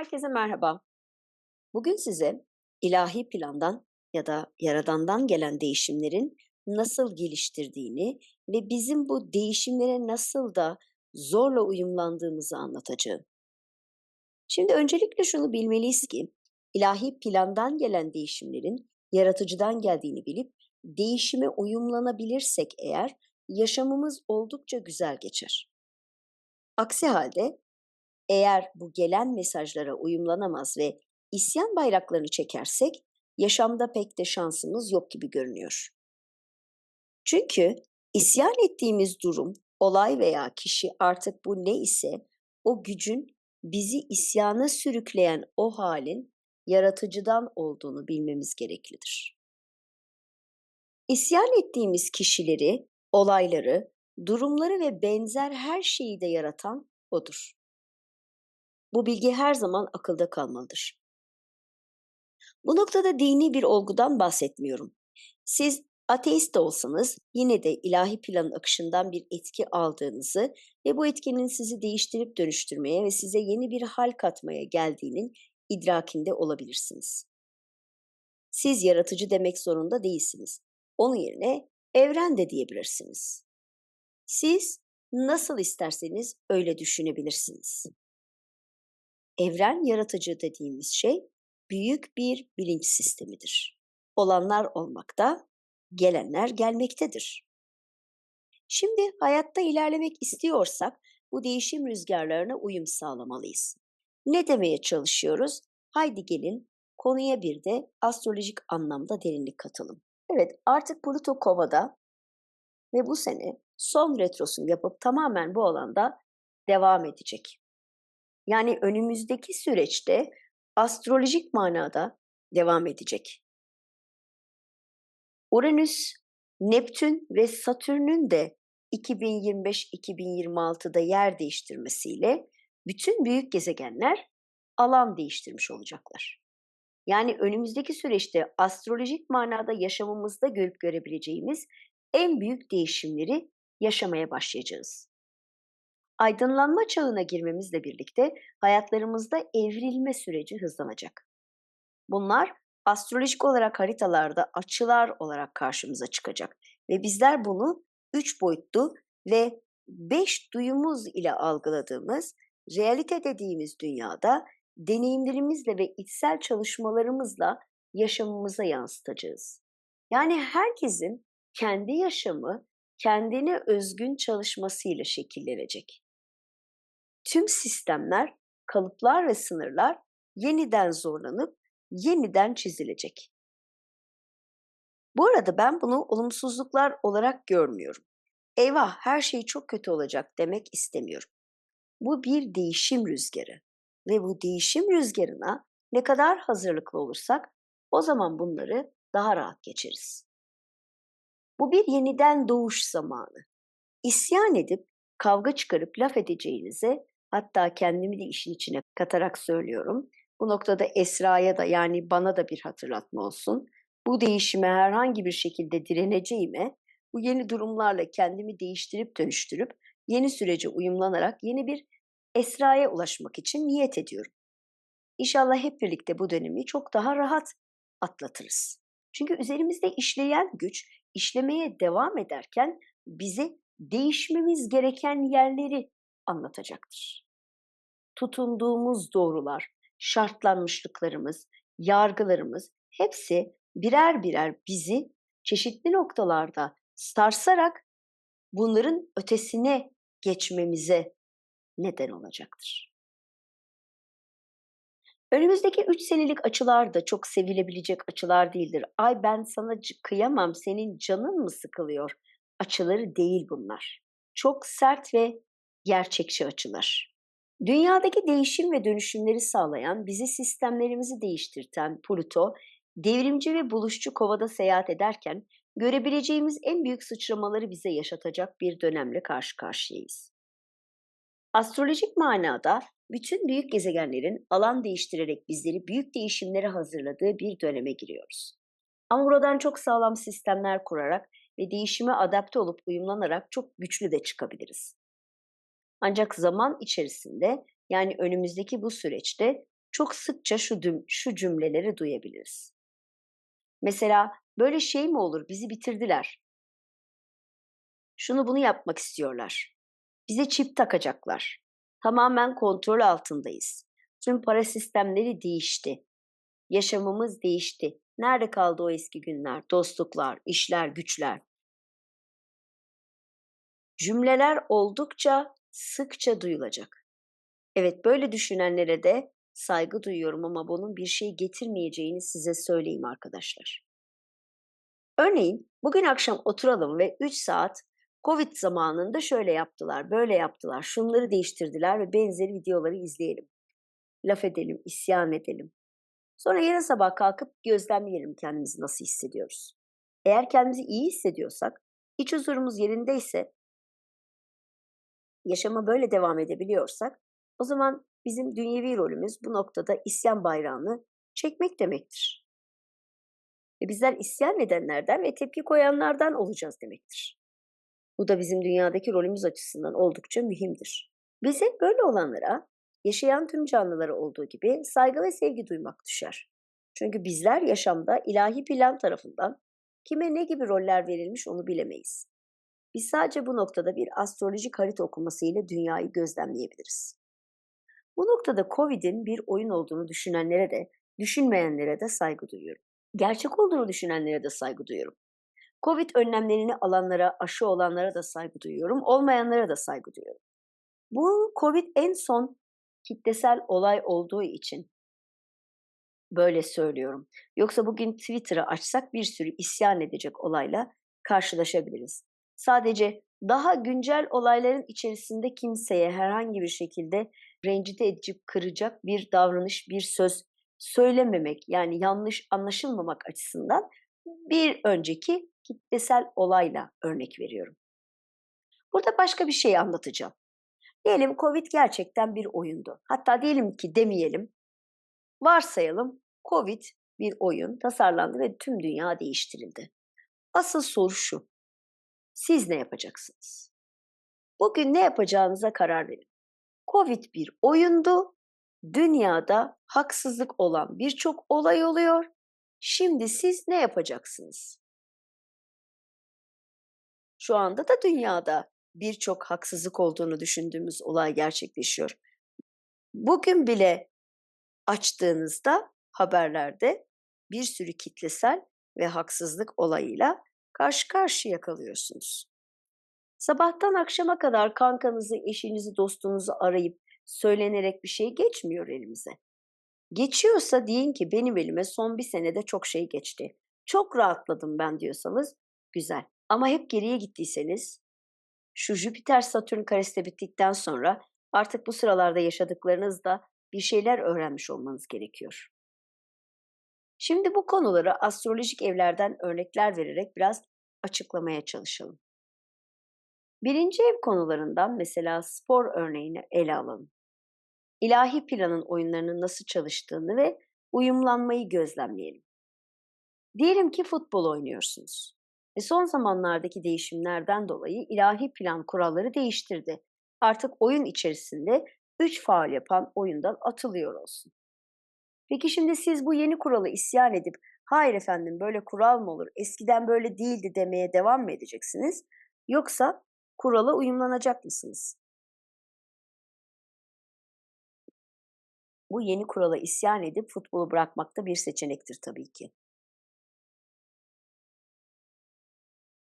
Herkese merhaba. Bugün size ilahi plandan ya da yaradandan gelen değişimlerin nasıl geliştirdiğini ve bizim bu değişimlere nasıl da zorla uyumlandığımızı anlatacağım. Şimdi öncelikle şunu bilmeliyiz ki ilahi plandan gelen değişimlerin yaratıcıdan geldiğini bilip değişime uyumlanabilirsek eğer yaşamımız oldukça güzel geçer. Aksi halde eğer bu gelen mesajlara uyumlanamaz ve isyan bayraklarını çekersek yaşamda pek de şansımız yok gibi görünüyor. Çünkü isyan ettiğimiz durum, olay veya kişi artık bu ne ise o gücün bizi isyana sürükleyen o halin yaratıcıdan olduğunu bilmemiz gereklidir. İsyan ettiğimiz kişileri, olayları, durumları ve benzer her şeyi de yaratan odur. Bu bilgi her zaman akılda kalmalıdır. Bu noktada dini bir olgudan bahsetmiyorum. Siz ateist de olsanız yine de ilahi planın akışından bir etki aldığınızı ve bu etkinin sizi değiştirip dönüştürmeye ve size yeni bir hal katmaya geldiğinin idrakinde olabilirsiniz. Siz yaratıcı demek zorunda değilsiniz. Onun yerine evren de diyebilirsiniz. Siz nasıl isterseniz öyle düşünebilirsiniz. Evren yaratıcı dediğimiz şey büyük bir bilinç sistemidir. Olanlar olmakta, gelenler gelmektedir. Şimdi hayatta ilerlemek istiyorsak bu değişim rüzgarlarına uyum sağlamalıyız. Ne demeye çalışıyoruz? Haydi gelin konuya bir de astrolojik anlamda derinlik katalım. Evet artık Pluto Kova'da ve bu sene son retrosunu yapıp tamamen bu alanda devam edecek. Yani önümüzdeki süreçte astrolojik manada devam edecek. Uranüs, Neptün ve Satürn'ün de 2025-2026'da yer değiştirmesiyle bütün büyük gezegenler alan değiştirmiş olacaklar. Yani önümüzdeki süreçte astrolojik manada yaşamımızda görüp görebileceğimiz en büyük değişimleri yaşamaya başlayacağız aydınlanma çağına girmemizle birlikte hayatlarımızda evrilme süreci hızlanacak. Bunlar astrolojik olarak haritalarda açılar olarak karşımıza çıkacak ve bizler bunu üç boyutlu ve beş duyumuz ile algıladığımız realite dediğimiz dünyada deneyimlerimizle ve içsel çalışmalarımızla yaşamımıza yansıtacağız. Yani herkesin kendi yaşamı kendine özgün çalışmasıyla şekillenecek tüm sistemler, kalıplar ve sınırlar yeniden zorlanıp yeniden çizilecek. Bu arada ben bunu olumsuzluklar olarak görmüyorum. Eyvah her şey çok kötü olacak demek istemiyorum. Bu bir değişim rüzgarı ve bu değişim rüzgarına ne kadar hazırlıklı olursak o zaman bunları daha rahat geçeriz. Bu bir yeniden doğuş zamanı. İsyan edip kavga çıkarıp laf edeceğinize Hatta kendimi de işin içine katarak söylüyorum. Bu noktada Esra'ya da yani bana da bir hatırlatma olsun. Bu değişime herhangi bir şekilde direneceğime bu yeni durumlarla kendimi değiştirip dönüştürüp yeni sürece uyumlanarak yeni bir Esra'ya ulaşmak için niyet ediyorum. İnşallah hep birlikte bu dönemi çok daha rahat atlatırız. Çünkü üzerimizde işleyen güç işlemeye devam ederken bize değişmemiz gereken yerleri anlatacaktır. Tutunduğumuz doğrular, şartlanmışlıklarımız, yargılarımız hepsi birer birer bizi çeşitli noktalarda sarsarak bunların ötesine geçmemize neden olacaktır. Önümüzdeki üç senelik açılar da çok sevilebilecek açılar değildir. Ay ben sana kıyamam, senin canın mı sıkılıyor? Açıları değil bunlar. Çok sert ve gerçekçi açılar. Dünyadaki değişim ve dönüşümleri sağlayan, bizi sistemlerimizi değiştirten Pluto, devrimci ve buluşçu kovada seyahat ederken görebileceğimiz en büyük sıçramaları bize yaşatacak bir dönemle karşı karşıyayız. Astrolojik manada bütün büyük gezegenlerin alan değiştirerek bizleri büyük değişimlere hazırladığı bir döneme giriyoruz. Ama buradan çok sağlam sistemler kurarak ve değişime adapte olup uyumlanarak çok güçlü de çıkabiliriz. Ancak zaman içerisinde yani önümüzdeki bu süreçte çok sıkça şu, düm, şu cümleleri duyabiliriz. Mesela böyle şey mi olur bizi bitirdiler. Şunu bunu yapmak istiyorlar. Bize çip takacaklar. Tamamen kontrol altındayız. Tüm para sistemleri değişti. Yaşamımız değişti. Nerede kaldı o eski günler, dostluklar, işler, güçler? Cümleler oldukça sıkça duyulacak. Evet böyle düşünenlere de saygı duyuyorum ama bunun bir şey getirmeyeceğini size söyleyeyim arkadaşlar. Örneğin bugün akşam oturalım ve 3 saat Covid zamanında şöyle yaptılar, böyle yaptılar, şunları değiştirdiler ve benzeri videoları izleyelim. Laf edelim, isyan edelim. Sonra yarın sabah kalkıp gözlemleyelim kendimizi nasıl hissediyoruz. Eğer kendimizi iyi hissediyorsak, iç huzurumuz yerindeyse, yaşama böyle devam edebiliyorsak, o zaman bizim dünyevi rolümüz bu noktada isyan bayrağını çekmek demektir. Ve bizler isyan edenlerden ve tepki koyanlardan olacağız demektir. Bu da bizim dünyadaki rolümüz açısından oldukça mühimdir. Bize böyle olanlara, yaşayan tüm canlılara olduğu gibi saygı ve sevgi duymak düşer. Çünkü bizler yaşamda ilahi plan tarafından kime ne gibi roller verilmiş onu bilemeyiz. Biz sadece bu noktada bir astrolojik harita okumasıyla dünyayı gözlemleyebiliriz. Bu noktada Covid'in bir oyun olduğunu düşünenlere de, düşünmeyenlere de saygı duyuyorum. Gerçek olduğunu düşünenlere de saygı duyuyorum. Covid önlemlerini alanlara, aşı olanlara da saygı duyuyorum, olmayanlara da saygı duyuyorum. Bu Covid en son kitlesel olay olduğu için böyle söylüyorum. Yoksa bugün Twitter'ı açsak bir sürü isyan edecek olayla karşılaşabiliriz. Sadece daha güncel olayların içerisinde kimseye herhangi bir şekilde rencide edecek, kıracak bir davranış, bir söz söylememek yani yanlış anlaşılmamak açısından bir önceki kitlesel olayla örnek veriyorum. Burada başka bir şey anlatacağım. Diyelim Covid gerçekten bir oyundu. Hatta diyelim ki demeyelim. Varsayalım Covid bir oyun tasarlandı ve tüm dünya değiştirildi. Asıl soru şu. Siz ne yapacaksınız? Bugün ne yapacağınıza karar verin. Covid bir oyundu. Dünyada haksızlık olan birçok olay oluyor. Şimdi siz ne yapacaksınız? Şu anda da dünyada birçok haksızlık olduğunu düşündüğümüz olay gerçekleşiyor. Bugün bile açtığınızda haberlerde bir sürü kitlesel ve haksızlık olayıyla karşı karşıya kalıyorsunuz. Sabahtan akşama kadar kankanızı, eşinizi, dostunuzu arayıp söylenerek bir şey geçmiyor elimize. Geçiyorsa deyin ki benim elime son bir senede çok şey geçti. Çok rahatladım ben diyorsanız güzel. Ama hep geriye gittiyseniz şu Jüpiter Satürn karesi bittikten sonra artık bu sıralarda yaşadıklarınızda bir şeyler öğrenmiş olmanız gerekiyor. Şimdi bu konuları astrolojik evlerden örnekler vererek biraz açıklamaya çalışalım. Birinci ev konularından mesela spor örneğini ele alalım. İlahi planın oyunlarının nasıl çalıştığını ve uyumlanmayı gözlemleyelim. Diyelim ki futbol oynuyorsunuz. Ve son zamanlardaki değişimlerden dolayı ilahi plan kuralları değiştirdi. Artık oyun içerisinde 3 faal yapan oyundan atılıyor olsun. Peki şimdi siz bu yeni kuralı isyan edip hayır efendim böyle kural mı olur eskiden böyle değildi demeye devam mı edeceksiniz? Yoksa kurala uyumlanacak mısınız? Bu yeni kurala isyan edip futbolu bırakmak da bir seçenektir tabii ki.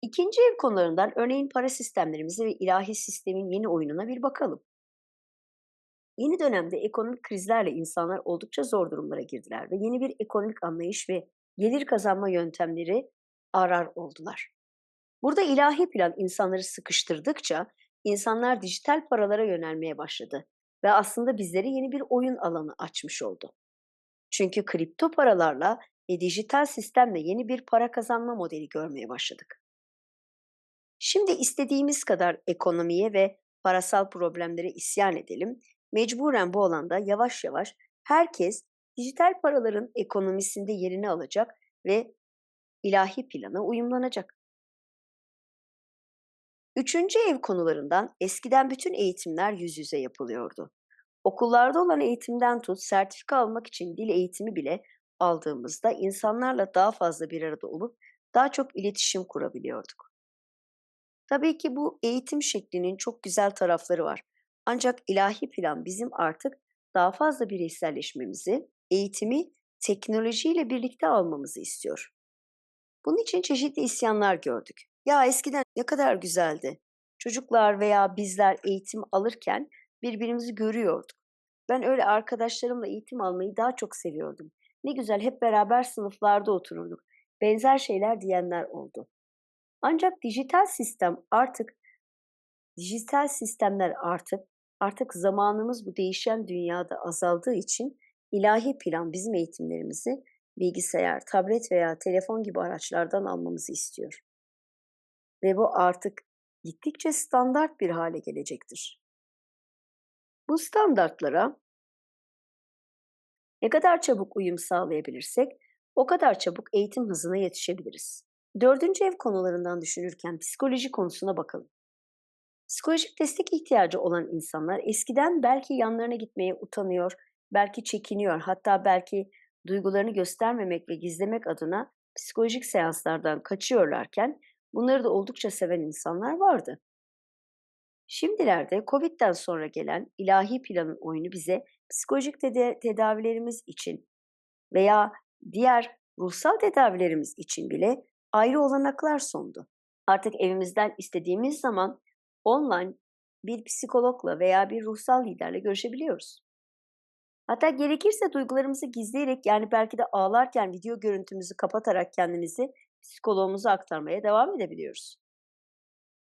İkinci ev konularından örneğin para sistemlerimize ve ilahi sistemin yeni oyununa bir bakalım. Yeni dönemde ekonomik krizlerle insanlar oldukça zor durumlara girdiler ve yeni bir ekonomik anlayış ve gelir kazanma yöntemleri arar oldular. Burada ilahi plan insanları sıkıştırdıkça insanlar dijital paralara yönelmeye başladı ve aslında bizlere yeni bir oyun alanı açmış oldu. Çünkü kripto paralarla ve dijital sistemle yeni bir para kazanma modeli görmeye başladık. Şimdi istediğimiz kadar ekonomiye ve parasal problemlere isyan edelim. Mecburen bu alanda yavaş yavaş herkes dijital paraların ekonomisinde yerini alacak ve ilahi plana uyumlanacak. Üçüncü ev konularından eskiden bütün eğitimler yüz yüze yapılıyordu. Okullarda olan eğitimden tut, sertifika almak için dil eğitimi bile aldığımızda insanlarla daha fazla bir arada olup daha çok iletişim kurabiliyorduk. Tabii ki bu eğitim şeklinin çok güzel tarafları var. Ancak ilahi plan bizim artık daha fazla bireyselleşmemizi, eğitimi teknolojiyle birlikte almamızı istiyor. Bunun için çeşitli isyanlar gördük. Ya eskiden ne kadar güzeldi. Çocuklar veya bizler eğitim alırken birbirimizi görüyorduk. Ben öyle arkadaşlarımla eğitim almayı daha çok seviyordum. Ne güzel hep beraber sınıflarda otururduk. Benzer şeyler diyenler oldu. Ancak dijital sistem artık dijital sistemler artık artık zamanımız bu değişen dünyada azaldığı için ilahi plan bizim eğitimlerimizi bilgisayar, tablet veya telefon gibi araçlardan almamızı istiyor. Ve bu artık gittikçe standart bir hale gelecektir. Bu standartlara ne kadar çabuk uyum sağlayabilirsek o kadar çabuk eğitim hızına yetişebiliriz. Dördüncü ev konularından düşünürken psikoloji konusuna bakalım. Psikolojik destek ihtiyacı olan insanlar eskiden belki yanlarına gitmeye utanıyor, belki çekiniyor, hatta belki duygularını göstermemek ve gizlemek adına psikolojik seanslardan kaçıyorlarken bunları da oldukça seven insanlar vardı. Şimdilerde Covid'den sonra gelen ilahi planın oyunu bize psikolojik teda- tedavilerimiz için veya diğer ruhsal tedavilerimiz için bile ayrı olanaklar sundu. Artık evimizden istediğimiz zaman online bir psikologla veya bir ruhsal liderle görüşebiliyoruz. Hatta gerekirse duygularımızı gizleyerek yani belki de ağlarken video görüntümüzü kapatarak kendimizi psikoloğumuza aktarmaya devam edebiliyoruz.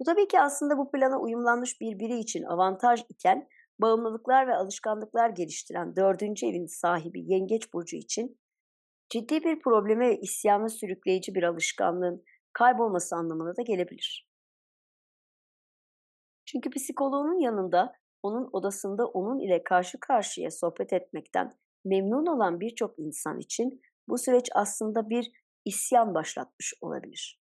Bu tabii ki aslında bu plana uyumlanmış bir biri için avantaj iken bağımlılıklar ve alışkanlıklar geliştiren dördüncü evin sahibi Yengeç Burcu için ciddi bir probleme ve isyanı sürükleyici bir alışkanlığın kaybolması anlamına da gelebilir. Çünkü psikoloğunun yanında, onun odasında onun ile karşı karşıya sohbet etmekten memnun olan birçok insan için bu süreç aslında bir isyan başlatmış olabilir.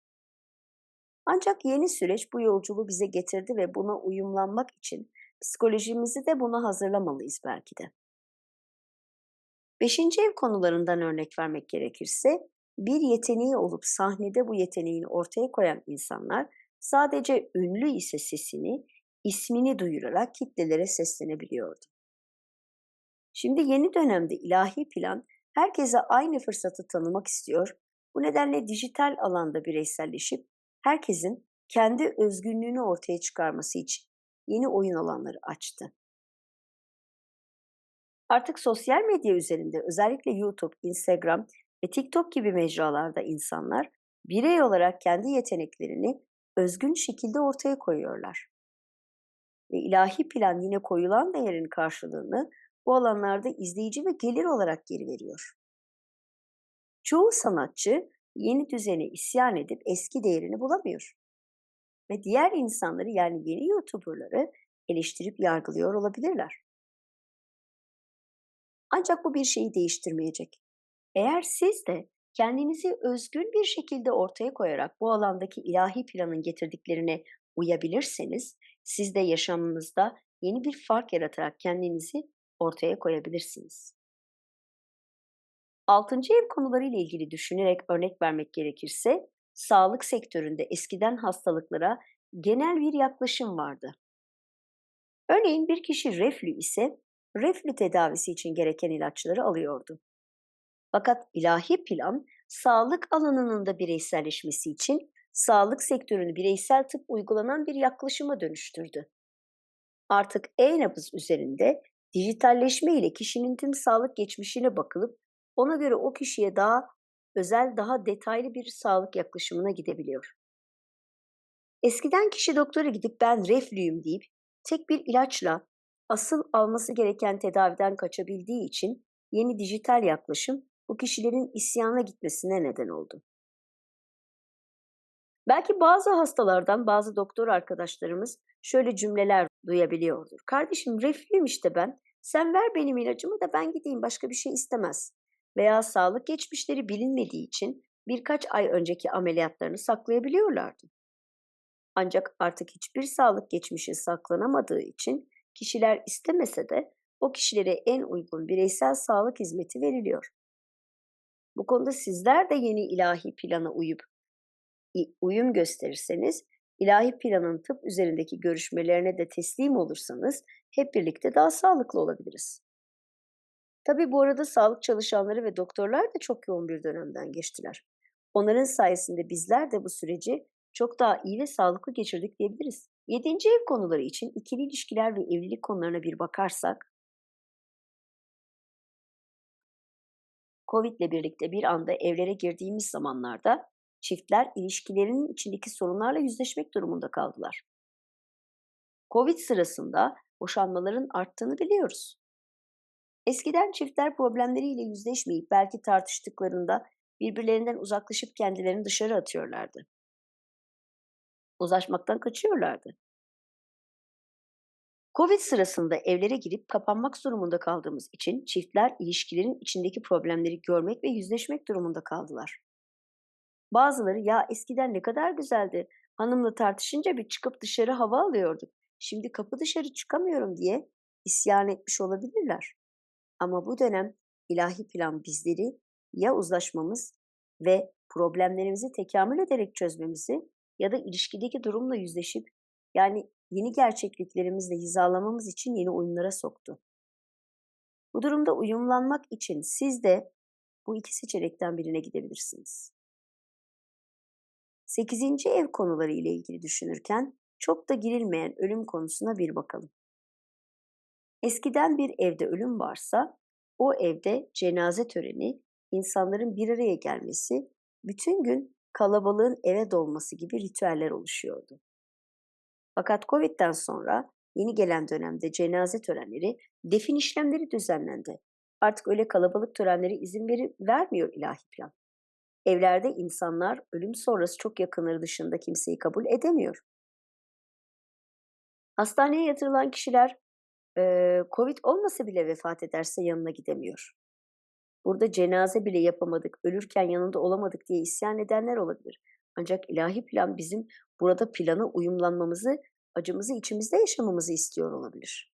Ancak yeni süreç bu yolculuğu bize getirdi ve buna uyumlanmak için psikolojimizi de buna hazırlamalıyız belki de. Beşinci ev konularından örnek vermek gerekirse, bir yeteneği olup sahnede bu yeteneğini ortaya koyan insanlar sadece ünlü ise sesini, ismini duyurarak kitlelere seslenebiliyordu. Şimdi yeni dönemde ilahi plan herkese aynı fırsatı tanımak istiyor. Bu nedenle dijital alanda bireyselleşip herkesin kendi özgünlüğünü ortaya çıkarması için yeni oyun alanları açtı. Artık sosyal medya üzerinde özellikle YouTube, Instagram ve TikTok gibi mecralarda insanlar birey olarak kendi yeteneklerini özgün şekilde ortaya koyuyorlar. Ve ilahi plan yine koyulan değerin karşılığını bu alanlarda izleyici ve gelir olarak geri veriyor. Çoğu sanatçı yeni düzene isyan edip eski değerini bulamıyor. Ve diğer insanları yani yeni YouTuber'ları eleştirip yargılıyor olabilirler. Ancak bu bir şeyi değiştirmeyecek. Eğer siz de kendinizi özgün bir şekilde ortaya koyarak bu alandaki ilahi planın getirdiklerine uyabilirseniz, siz de yaşamınızda yeni bir fark yaratarak kendinizi ortaya koyabilirsiniz. Altıncı ev konularıyla ilgili düşünerek örnek vermek gerekirse, sağlık sektöründe eskiden hastalıklara genel bir yaklaşım vardı. Örneğin bir kişi reflü ise reflü tedavisi için gereken ilaçları alıyordu. Fakat ilahi plan sağlık alanının da bireyselleşmesi için sağlık sektörünü bireysel tıp uygulanan bir yaklaşıma dönüştürdü. Artık e-nabız üzerinde dijitalleşme ile kişinin tüm sağlık geçmişine bakılıp ona göre o kişiye daha özel, daha detaylı bir sağlık yaklaşımına gidebiliyor. Eskiden kişi doktora gidip ben reflüyüm deyip tek bir ilaçla asıl alması gereken tedaviden kaçabildiği için yeni dijital yaklaşım bu kişilerin isyana gitmesine neden oldu. Belki bazı hastalardan bazı doktor arkadaşlarımız şöyle cümleler duyabiliyordur. Kardeşim reflüyüm işte ben. Sen ver benim ilacımı da ben gideyim başka bir şey istemez. Veya sağlık geçmişleri bilinmediği için birkaç ay önceki ameliyatlarını saklayabiliyorlardı. Ancak artık hiçbir sağlık geçmişi saklanamadığı için kişiler istemese de o kişilere en uygun bireysel sağlık hizmeti veriliyor. Bu konuda sizler de yeni ilahi plana uyup uyum gösterirseniz, ilahi planın tıp üzerindeki görüşmelerine de teslim olursanız hep birlikte daha sağlıklı olabiliriz. Tabii bu arada sağlık çalışanları ve doktorlar da çok yoğun bir dönemden geçtiler. Onların sayesinde bizler de bu süreci çok daha iyi ve sağlıklı geçirdik diyebiliriz. Yedinci ev konuları için ikili ilişkiler ve evlilik konularına bir bakarsak, Covid ile birlikte bir anda evlere girdiğimiz zamanlarda çiftler ilişkilerinin içindeki sorunlarla yüzleşmek durumunda kaldılar. Covid sırasında boşanmaların arttığını biliyoruz. Eskiden çiftler problemleriyle yüzleşmeyip belki tartıştıklarında birbirlerinden uzaklaşıp kendilerini dışarı atıyorlardı. Uzlaşmaktan kaçıyorlardı. Covid sırasında evlere girip kapanmak durumunda kaldığımız için çiftler ilişkilerin içindeki problemleri görmek ve yüzleşmek durumunda kaldılar. Bazıları ya eskiden ne kadar güzeldi, hanımla tartışınca bir çıkıp dışarı hava alıyorduk, şimdi kapı dışarı çıkamıyorum diye isyan etmiş olabilirler. Ama bu dönem ilahi plan bizleri ya uzlaşmamız ve problemlerimizi tekamül ederek çözmemizi ya da ilişkideki durumla yüzleşip yani yeni gerçekliklerimizle hizalamamız için yeni oyunlara soktu. Bu durumda uyumlanmak için siz de bu iki seçenekten birine gidebilirsiniz. Sekizinci ev konuları ile ilgili düşünürken çok da girilmeyen ölüm konusuna bir bakalım. Eskiden bir evde ölüm varsa o evde cenaze töreni, insanların bir araya gelmesi, bütün gün kalabalığın eve dolması gibi ritüeller oluşuyordu. Fakat Covid'den sonra yeni gelen dönemde cenaze törenleri, defin işlemleri düzenlendi. Artık öyle kalabalık törenlere izin veri, vermiyor ilahi plan. Evlerde insanlar ölüm sonrası çok yakınları dışında kimseyi kabul edemiyor. Hastaneye yatırılan kişiler e, Covid olmasa bile vefat ederse yanına gidemiyor. Burada cenaze bile yapamadık, ölürken yanında olamadık diye isyan edenler olabilir. Ancak ilahi plan bizim burada plana uyumlanmamızı, acımızı içimizde yaşamamızı istiyor olabilir.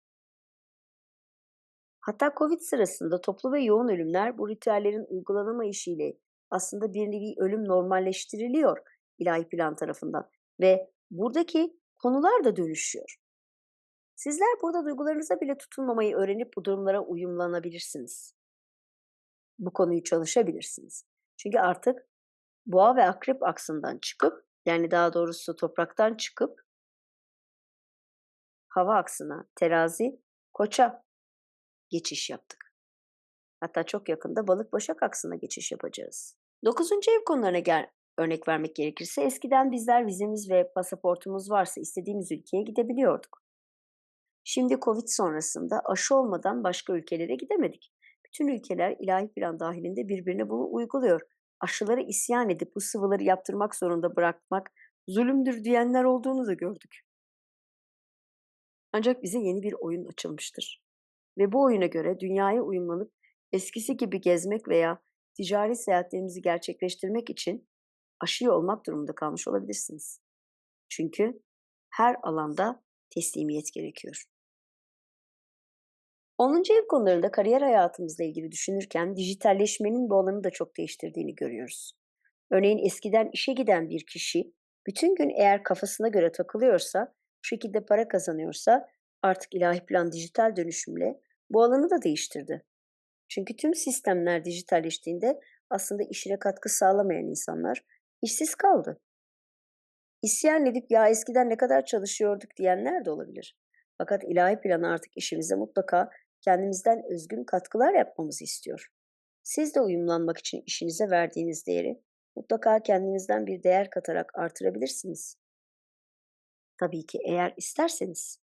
Hatta Covid sırasında toplu ve yoğun ölümler bu ritüellerin uygulanamayışıyla aslında bir nevi ölüm normalleştiriliyor ilahi plan tarafından ve buradaki konular da dönüşüyor. Sizler burada duygularınıza bile tutulmamayı öğrenip bu durumlara uyumlanabilirsiniz. Bu konuyu çalışabilirsiniz. Çünkü artık boğa ve akrep aksından çıkıp yani daha doğrusu topraktan çıkıp hava aksına, terazi, koça geçiş yaptık. Hatta çok yakında balık başak aksına geçiş yapacağız. Dokuzuncu ev konularına gel örnek vermek gerekirse eskiden bizler vizemiz ve pasaportumuz varsa istediğimiz ülkeye gidebiliyorduk. Şimdi Covid sonrasında aşı olmadan başka ülkelere gidemedik. Bütün ülkeler ilahi plan dahilinde birbirine bunu uyguluyor. Aşıları isyan edip bu sıvıları yaptırmak zorunda bırakmak zulümdür diyenler olduğunu da gördük. Ancak bize yeni bir oyun açılmıştır. Ve bu oyuna göre dünyaya uyumlanıp eskisi gibi gezmek veya ticari seyahatlerimizi gerçekleştirmek için aşıyı olmak durumunda kalmış olabilirsiniz. Çünkü her alanda teslimiyet gerekiyor. 10. ev konularında kariyer hayatımızla ilgili düşünürken dijitalleşmenin bu alanı da çok değiştirdiğini görüyoruz. Örneğin eskiden işe giden bir kişi bütün gün eğer kafasına göre takılıyorsa, bu şekilde para kazanıyorsa artık ilahi plan dijital dönüşümle bu alanı da değiştirdi. Çünkü tüm sistemler dijitalleştiğinde aslında işine katkı sağlamayan insanlar işsiz kaldı. İsyan edip ya eskiden ne kadar çalışıyorduk diyenler de olabilir. Fakat ilahi plan artık işimize mutlaka kendimizden özgün katkılar yapmamızı istiyor. Siz de uyumlanmak için işinize verdiğiniz değeri mutlaka kendinizden bir değer katarak artırabilirsiniz. Tabii ki eğer isterseniz.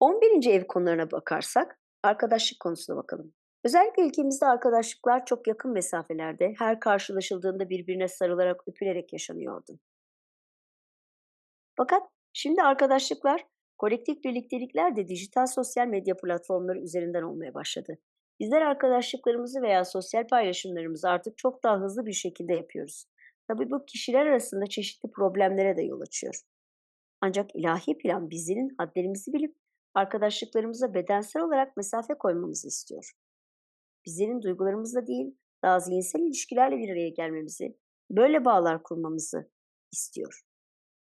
11. ev konularına bakarsak arkadaşlık konusuna bakalım. Özellikle ülkemizde arkadaşlıklar çok yakın mesafelerde her karşılaşıldığında birbirine sarılarak öpülerek yaşanıyordu. Fakat şimdi arkadaşlıklar Kolektif birliktelikler de dijital sosyal medya platformları üzerinden olmaya başladı. Bizler arkadaşlıklarımızı veya sosyal paylaşımlarımızı artık çok daha hızlı bir şekilde yapıyoruz. Tabii bu kişiler arasında çeşitli problemlere de yol açıyor. Ancak ilahi plan bizlerin hadlerimizi bilip arkadaşlıklarımıza bedensel olarak mesafe koymamızı istiyor. Bizlerin duygularımızla değil, daha zihinsel ilişkilerle bir araya gelmemizi, böyle bağlar kurmamızı istiyor.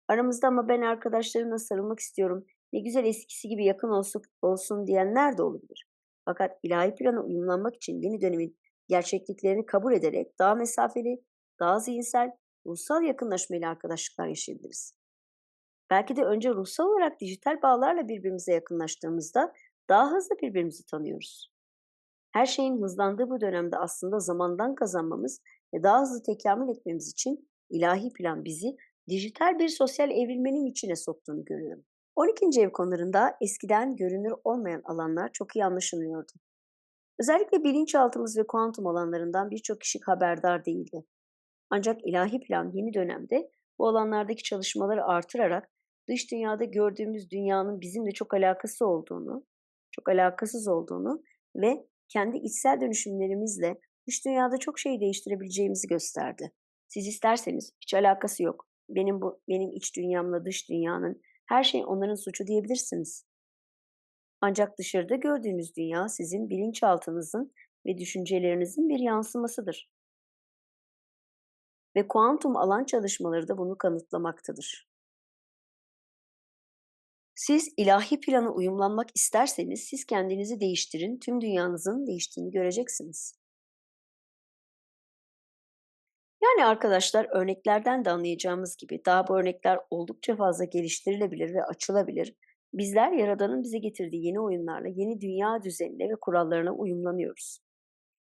Aramızda ama ben arkadaşlarımla sarılmak istiyorum, ne güzel eskisi gibi yakın olsun, olsun diyenler de olabilir. Fakat ilahi plana uyumlanmak için yeni dönemin gerçekliklerini kabul ederek daha mesafeli, daha zihinsel, ruhsal yakınlaşmayla arkadaşlıklar yaşayabiliriz. Belki de önce ruhsal olarak dijital bağlarla birbirimize yakınlaştığımızda daha hızlı birbirimizi tanıyoruz. Her şeyin hızlandığı bu dönemde aslında zamandan kazanmamız ve daha hızlı tekamül etmemiz için ilahi plan bizi dijital bir sosyal evrilmenin içine soktuğunu görüyorum. 12. ev konularında eskiden görünür olmayan alanlar çok iyi anlaşılıyordu. Özellikle bilinçaltımız ve kuantum alanlarından birçok kişi haberdar değildi. Ancak ilahi plan yeni dönemde bu alanlardaki çalışmaları artırarak dış dünyada gördüğümüz dünyanın bizimle çok alakası olduğunu, çok alakasız olduğunu ve kendi içsel dönüşümlerimizle dış dünyada çok şey değiştirebileceğimizi gösterdi. Siz isterseniz hiç alakası yok. Benim bu benim iç dünyamla dış dünyanın her şey onların suçu diyebilirsiniz. Ancak dışarıda gördüğünüz dünya sizin bilinçaltınızın ve düşüncelerinizin bir yansımasıdır. Ve kuantum alan çalışmaları da bunu kanıtlamaktadır. Siz ilahi plana uyumlanmak isterseniz siz kendinizi değiştirin, tüm dünyanızın değiştiğini göreceksiniz. Yani arkadaşlar örneklerden de anlayacağımız gibi daha bu örnekler oldukça fazla geliştirilebilir ve açılabilir. Bizler Yaradan'ın bize getirdiği yeni oyunlarla, yeni dünya düzenine ve kurallarına uyumlanıyoruz.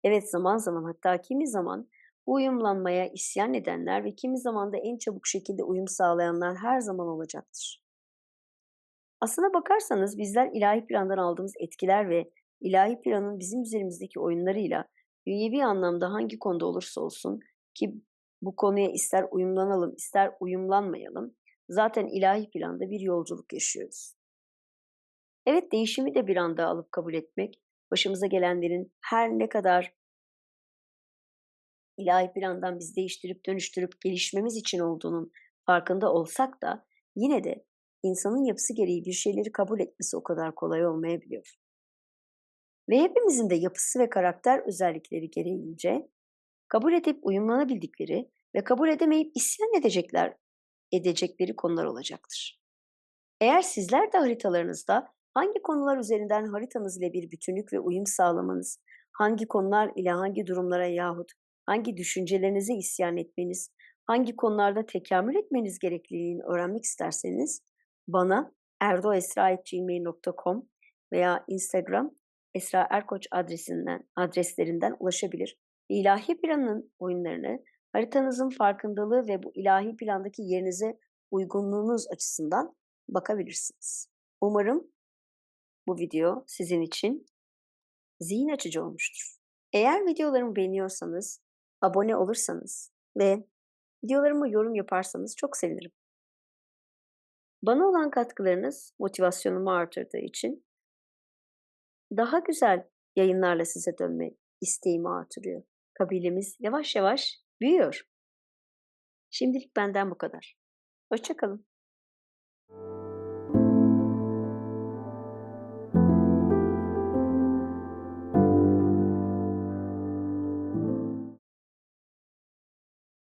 Evet zaman zaman hatta kimi zaman bu uyumlanmaya isyan edenler ve kimi zaman da en çabuk şekilde uyum sağlayanlar her zaman olacaktır. Aslına bakarsanız bizler ilahi plandan aldığımız etkiler ve ilahi planın bizim üzerimizdeki oyunlarıyla dünyevi anlamda hangi konuda olursa olsun ki bu konuya ister uyumlanalım ister uyumlanmayalım zaten ilahi planda bir yolculuk yaşıyoruz. Evet değişimi de bir anda alıp kabul etmek, başımıza gelenlerin her ne kadar ilahi plandan biz değiştirip dönüştürüp gelişmemiz için olduğunun farkında olsak da yine de insanın yapısı gereği bir şeyleri kabul etmesi o kadar kolay olmayabiliyor. Ve hepimizin de yapısı ve karakter özellikleri gereğince kabul edip uyumlanabildikleri ve kabul edemeyip isyan edecekler edecekleri konular olacaktır. Eğer sizler de haritalarınızda hangi konular üzerinden haritanız ile bir bütünlük ve uyum sağlamanız, hangi konular ile hangi durumlara yahut hangi düşüncelerinize isyan etmeniz, hangi konularda tekamül etmeniz gerekliliğini öğrenmek isterseniz bana erdoesra.gmail.com veya Instagram Esra Erkoç adresinden, adreslerinden ulaşabilir. İlahi planın oyunlarını haritanızın farkındalığı ve bu ilahi plandaki yerinize uygunluğunuz açısından bakabilirsiniz. Umarım bu video sizin için zihin açıcı olmuştur. Eğer videolarımı beğeniyorsanız, abone olursanız ve videolarıma yorum yaparsanız çok sevinirim. Bana olan katkılarınız motivasyonumu artırdığı için daha güzel yayınlarla size dönme isteğimi artırıyor. Kabilemiz yavaş yavaş büyüyor. Şimdilik benden bu kadar. Hoşçakalın.